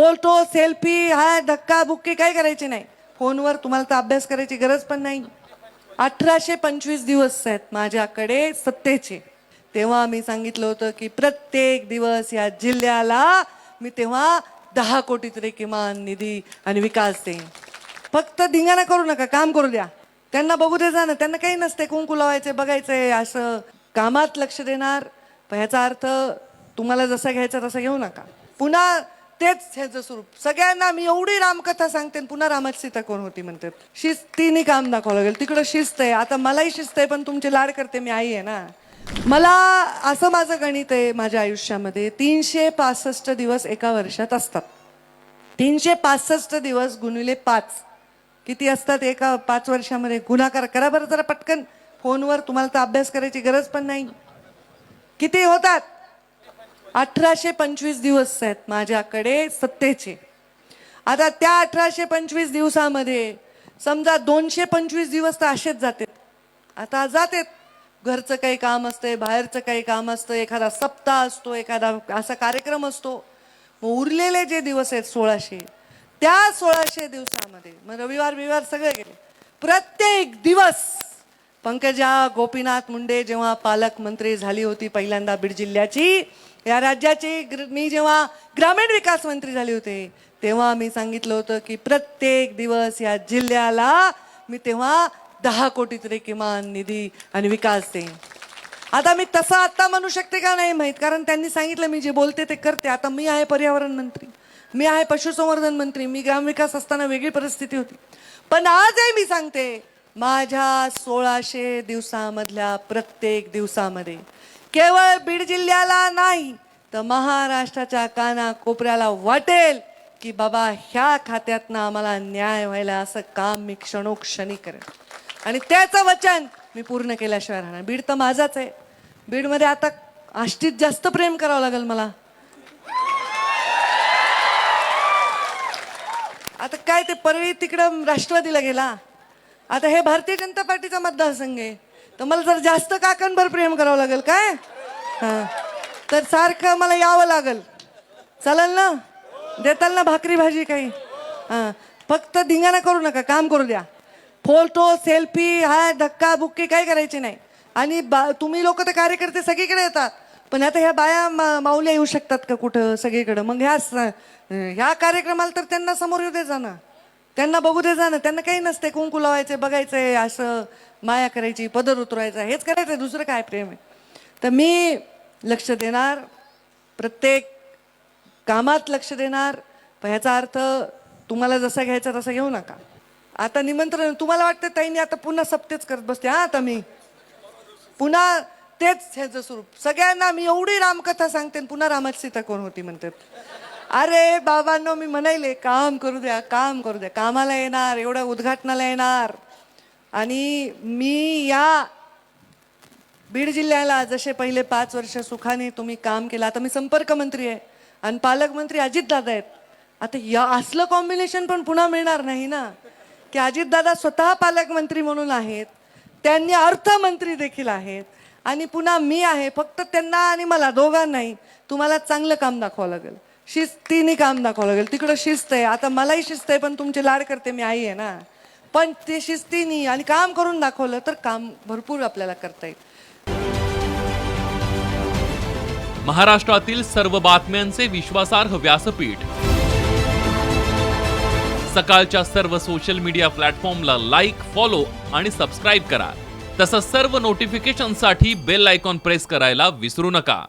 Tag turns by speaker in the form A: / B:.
A: Photo selfie हा धक्का बुक्की काही करायची नाही. फोनवर तुम्हाला तर अभ्यास करायची गरज पण नाही. अठराशे पंचवीस दिवस आहेत माझ्याकडे सत्तेचे. तेव्हा मी सांगितलं होतं की प्रत्येक दिवस या जिल्ह्याला मी तेव्हा दहा कोटी तरी किमान निधी आणि विकास देईन. फक्त धिंगाणा करू नका काम करू द्या. त्यांना बघू दे जाणं त्यांना काही नसते कुंकू लावायचे बघायचंय असं कामात लक्ष देणार. पण ह्याचा अर्थ तुम्हाला जसा घ्यायचा तसा घेऊ नका. पुन्हा तेच ह्याचं स्वरूप. सगळ्यांना मी एवढी रामकथा सांगते आणि पुन्हा रामाची सीता कोण होती म्हणतात शिस्तीने काम दाखवावं लागेल. तिकडं शिस्त आहे. आता मलाही शिस्त आहे पण तुमचे लाड करते मी आई आहे ना. मला असं माझं गणित आहे माझ्या आयुष्यामध्ये तीनशे पासष्ट दिवस एका वर्षात असतात. तीनशे पासष्ट दिवस गुणिले पाच. किती असतात एका पाच वर्षामध्ये? गुन्हाकार करा बरं जरा पटकन. फोनवर तुम्हाला तर अभ्यास करायची गरज पण नाही. किती होतात? अठराशे पंचवीस दिवस आहेत माझ्याकडे सत्तेचे. आता त्या अठराशे पंचवीस दिवसामध्ये समजा दोनशे पंचवीस दिवस तर असेच जातात. आता जातात. घरचं काही काम असतंय बाहेरचं काही काम असतं एखादा सप्ताह असतो एखादा असा कार्यक्रम असतो. मग उरलेले जे दिवस आहेत सोळाशे त्या सोळाशे दिवसामध्ये मग रविवार बिवार सगळे गेले. प्रत्येक दिवस पंकजा गोपीनाथ मुंडे जेव्हा पालकमंत्री झाली होती पहिल्यांदा बीड जिल्ह्याची या राज्याचे ग्र- मी जेव्हा ग्रामीण विकास मंत्री झाले होते तेव्हा मी सांगितलं होतं की प्रत्येक दिवस या जिल्ह्याला मी तेव्हा दहा कोटी तरी किमान निधी आणि विकास देईन. आता मी तसं आता म्हणू शकते का नाही माहीत? कारण त्यांनी सांगितलं मी जे बोलते ते करते. आता मी आहे पर्यावरण मंत्री. मी आहे पशुसंवर्धन मंत्री. मी ग्रामविकास असताना वेगळी परिस्थिती होती. पण आजही मी सांगते माझ्या सोळाशे दिवसामधल्या प्रत्येक दिवसामध्ये केवळ बीड जिल्ह्याला नाही तर महाराष्ट्राच्या काना कोपऱ्याला वाटेल की बाबा ह्या खात्यातनं आम्हाला न्याय व्हायला असं काम मी क्षणोक्षणी करेन. आणि त्याचं वचन मी पूर्ण केल्याशिवाय राहणार. बीड तर माझाच आहे. बीडमध्ये आता आष्टीत जास्त प्रेम करावं लागेल मला. आता काय ते परळी तिकडं राष्ट्रवादीला गेला. आता हे भारतीय जनता पार्टीचा मतदारसंघ आहे. तर मला जर जास्त काकांवर प्रेम करावं लागेल काय? हां. तर सारखं मला यावं लागेल. चालेल ना? देताल ना भाकरी भाजी काही? हां. फक्त धिंगाणा करू नका काम करू द्या. फोटो सेल्फी हा धक्का बुक्की काही करायची नाही. आणि बा तुम्ही लोक तर कार्यकर्ते सगळीकडे येतात. पण आता ह्या बाया मा- माऊल्या येऊ शकतात का कुठं सगळीकडं? मग ह्या स- ह्या कार्यक्रमाला तर त्यांना समोर येऊ दे जाणं. त्यांना बघू दे जाणं. त्यांना काही नसते. कुंकू लावायचे बघायचंय असं माया करायची पदर उतरवायचा. हेच करायचं. दुसरं काय प्रेम आहे? तर मी लक्ष देणार. प्रत्येक कामात लक्ष देणार. पण ह्याचा अर्थ तुम्हाला जसा घ्यायचा तसा घेऊ नका. आता निमंत्रण तुम्हाला वाटतं ताईने आता पुन्हा सप्तेच करत बसते. हा आता मी. पुन्हा तेच ह्याचं स्वरूप. सगळ्यांना मी एवढी रामकथा सांगते आणि पुन्हा रामाची सीता कोण होती म्हणतात अरे बाबांनो मी म्हणायले काम करू द्या काम करू द्या. कामाला येणार एवढ्या उद्घाटनाला येणार. आणि मी या बीड जिल्ह्याला जसे पहिले पाच वर्ष सुखाने तुम्ही काम केलं आता मी संपर्क मंत्री आहे आणि पालकमंत्री अजितदादा आहेत. आता या असलं कॉम्बिनेशन पण पुन्हा मिळणार नाही ना? की अजितदादा स्वतः पालकमंत्री म्हणून आहेत त्यांनी अर्थमंत्री देखील आहेत आणि पुन्हा मी आहे फक्त त्यांना आणि मला दोघांनाही तुम्हाला चांगलं काम दाखवावं लागेल. शिस्तीने काम दाखवावं लागेल. तिकडं शिस्त आहे. आता मलाही शिस्त आहे पण तुमचे लाड करते मी आई आहे ना. पण ते शिस्तीने आणि काम करून दाखवलं तर काम भरपूर आपल्याला करता येईल.
B: महाराष्ट्रातील सर्व बातम्यांचे विश्वासार्ह व्यासपीठ. सकाळच्या सर्व सोशल मीडिया प्लॅटफॉर्मला लाईक फॉलो आणि सबस्क्राईब करा. तसंच सर्व नोटिफिकेशनसाठी बेल आयकॉन प्रेस करायला विसरू नका.